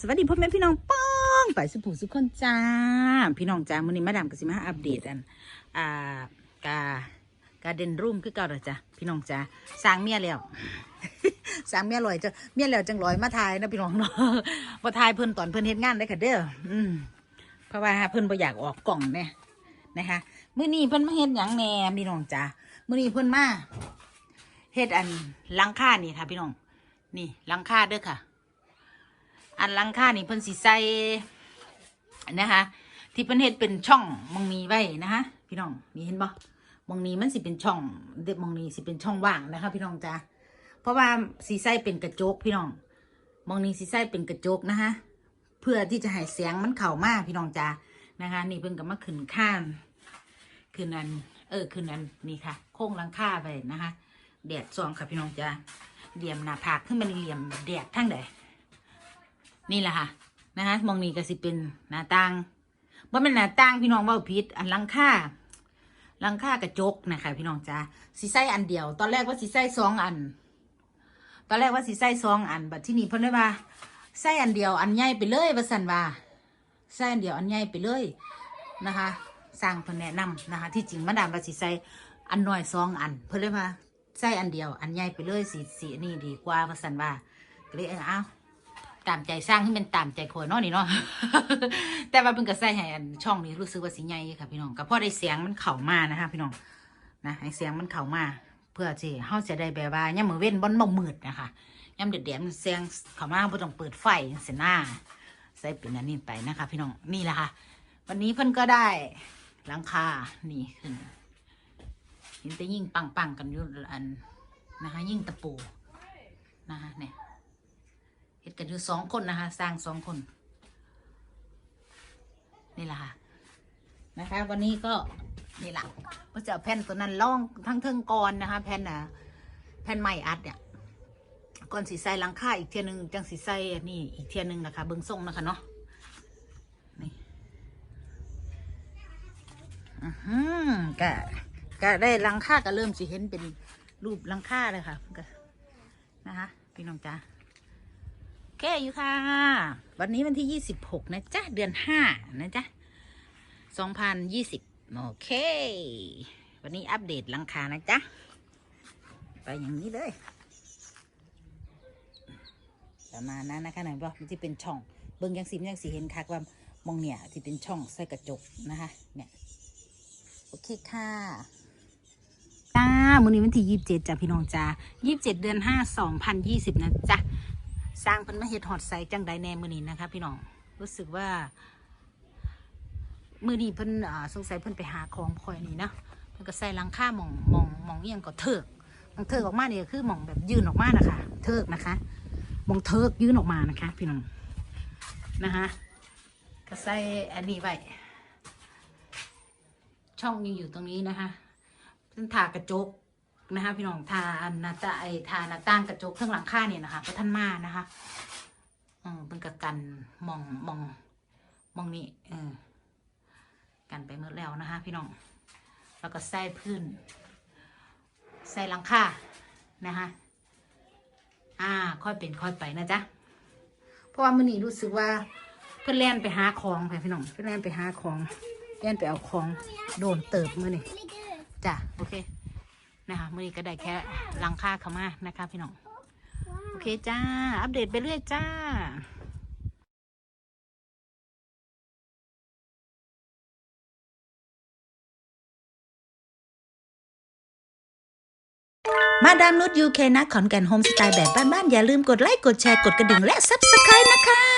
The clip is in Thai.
สวัสดีพ่อแม่พี่น้องป้องไปสุภูสุขคนจ้า พี่น้องจ้ามื้อนี้มาดามก็สิมาอัปเดตอันอ่ากากาเดินรูมคือเก่าและจ้ะพี่น้องจ้าสร้างเมียแล้วสร้างเมียลอยจ้ะเมียแล้วจังลอยมาทายนะพี่น้องเนาะมาทายเพิ่นตอนเพิ่นเฮ็ดงานได้ค่ะเด้ออืมเพราะว่าเพิ่นบ่อยากออกกล่องเนี่ยนะคะมื้อนี้เพิ่นมาเฮ็ดหยังแหน่พี่น้องจ้ามื้อนี้เพิ่นมาเฮ็ดอันลังคานี่ค่ะ พี่น้องนี่ลังคาเด้อค่ะ อันลังค่านี่เพิ่นสิใส่นะคะ ที่เพิ่นเฮ็ดเป็นช่องมองนี้ไว้นะคะพี่น้องนี่เห็นบ่มองนี้มันสิเป็นช่องเด็กมองนี้สิเป็นช่องว่างนะคะ พี่น้องจ้าเพราะว่าสีใส่เป็นกระจกพี่น้องมองนี้สีใส่เป็นกระจกนะคะเพื่อที่จะให้เสียงมันเข้ามากพี่น้องจ้านะคะ นี่เพิ่นก็มาขึ้นข้างขึ้นอันเออขึ้นอันนี่ค่ะ โค้งลังค่าไปนะคะแดดส่องค่ะพี่น้องจ้าเหลี่ยมหน้าผากขึ้นมันเหลี่ยมแดดทั้งใด นี่แหละค่ะนะคะมองนี่ก็สิเป็นหน้าต่างว่าเป็นหน้าต่างพี่น้องว่าผิดอันลังคาลังคากระจกนะคะพี่น้องจ้าสีใส่อันเดียว ตอนแรกว่าสีใส่สองอัน ตอนแรกว่าสีใส่สองอันบัดที่นี่เพิ่นได้ว่าใส่อันเดียวอันใหญ่ไปเลยว่าสันว่าใส่อันเดียวอันใหญ่ไปเลยนะคะสร้างเพิ่นแนะนำนะคะ ที่จริงมาดามว่าสีใส่อันน้อยสองอัน เพิ่นเลยว่าใส่อันเดียวอันใหญ่ไปเลยสีสีนี่ดีกว่าว่าสันว่าก็เลยเออเอา ตามใจสร้างให้มันตามใจคนเนาะนี่เนาะ แต่ว่าเพิ่งก็ใส่ให้อันช่องนี้รู้สึกว่าสีใหญ่ค่ะพี่น้องก็พอได้เสียงมันเข้ามานะคะพี่น้องนะให้เสียงมันเข้ามา เพื่อที่เฮาจะได้แบบว่าย่ามมือเว้นบนบ่มืดนะคะย่ามเด็ดๆมันเสียงเข้ามาบ่ต้องเปิดไฟเสียหน้าใส่เป็นอันนี้ไปนะคะ พี่น้องนี่แหละค่ะ วันนี้เพิ่นก็ได้หลังคานี่ขึ้นเห็นแต่ยิ่งปังๆกันอยู่อันนะคะ ยิ่งตะปูนะคะเนี่ย เห็ดกันอยู่สองคนนะคะ สร้างสองคน นี่แหละค่ะ นะคะ วันนี้ก็นี่แหละก็จะเอาแผ่นตัวนั้นล่องทั้งเทิงกรนะคะ แผ่นน่ะแผ่นไม้อัดเนี่ยก่อนสีใส่หลังค่าอีกเทียหนึงจังสีใส่นี่อีกเทียหนึงนะคะ เบิ้งทรงนะคะเนาะนี่อือหือก็ก็ได้ลังค่าก็เริ่มสิเห็นเป็นรูปลังค่าเลยค่ะก็นะคะพี่น้องจ้า โอเคอยู่ค่ะ วันนี้วันที่ยี่สิบหกนะจ๊ะ เดือนห้านะจ๊ะสองพันยี่สิบโอเค วันนี้อัปเดตหลังคานะจ๊ะ ไปอย่างนี้เลย ประมาณนั้นนะคะไหนบอกมันที่เป็นช่อง เบิ้งยังสียังสีเห็นคักว่ามองเนี่ยที่เป็นช่องใส่กระจกนะคะ เนี่ย โอเคค่ะจ้ามื้อนี้วันที่ยี่สิบเจ็ดจ้ะพี่น้องจ้ายี่สิบเจ็ดเดือนห้าสองพันยี่สิบนะจ๊ะ สร้างเพิ่นมาเฮ็ดฮอดไซจังใดแน่มือนี้นะคะพี่น้องรู้สึกว่า มือนี้เพิ่นสงสัยเพิ่นไปหาของคอยนี่นะเพิ่นก็ใส่หลังคาหมองหมองหมองเอียงก็เถิกมองเถิกออกมาเนี่ยคือหมองแบบยืนออกมานะคะเถิกนะคะมองเถิกยืนออกมานะคะ พี่น้องนะคะก็ใส่อันนี้ไว้ช่องยังอยู่ตรงนี้นะคะเพิ่นถากระจก นะคะพี่น้องทานหนาตาไอทาหนาต่างกระจกเครื่องหลังค่าเนี่ยนะคะพระท่านมานะคะอืมเป็นกระกันมองมองมองนี่เออกันไปหมดแล้วนะคะ พี่น้องแล้วก็ใส่พื้น ใส่หลังคานะคะอ่า ค่อยเป็นค่อยไปนะจ๊ะเพราะว่ามื่อนี้รู้สึกว่าเพื่อนแล่นไปหาของค่ะพี่น้องเพื่อนแล่นไปหาของแล่นไปเอาของโดนเติบมื่อนี่จ้ะโอเค นะคะมื่อนี้ก็ได้แค่หลังค่าเขามานะคะพี่น้องโอเคจ้า อัปเดตไปเรื่อยจ้ามาดามนุชยูเคนะขอนแก่นโฮมสไตล์แบบบ้านๆอย่าลืมกดไลค์กดแชร์กดกระดิ่งและซับสไครต์นะคะ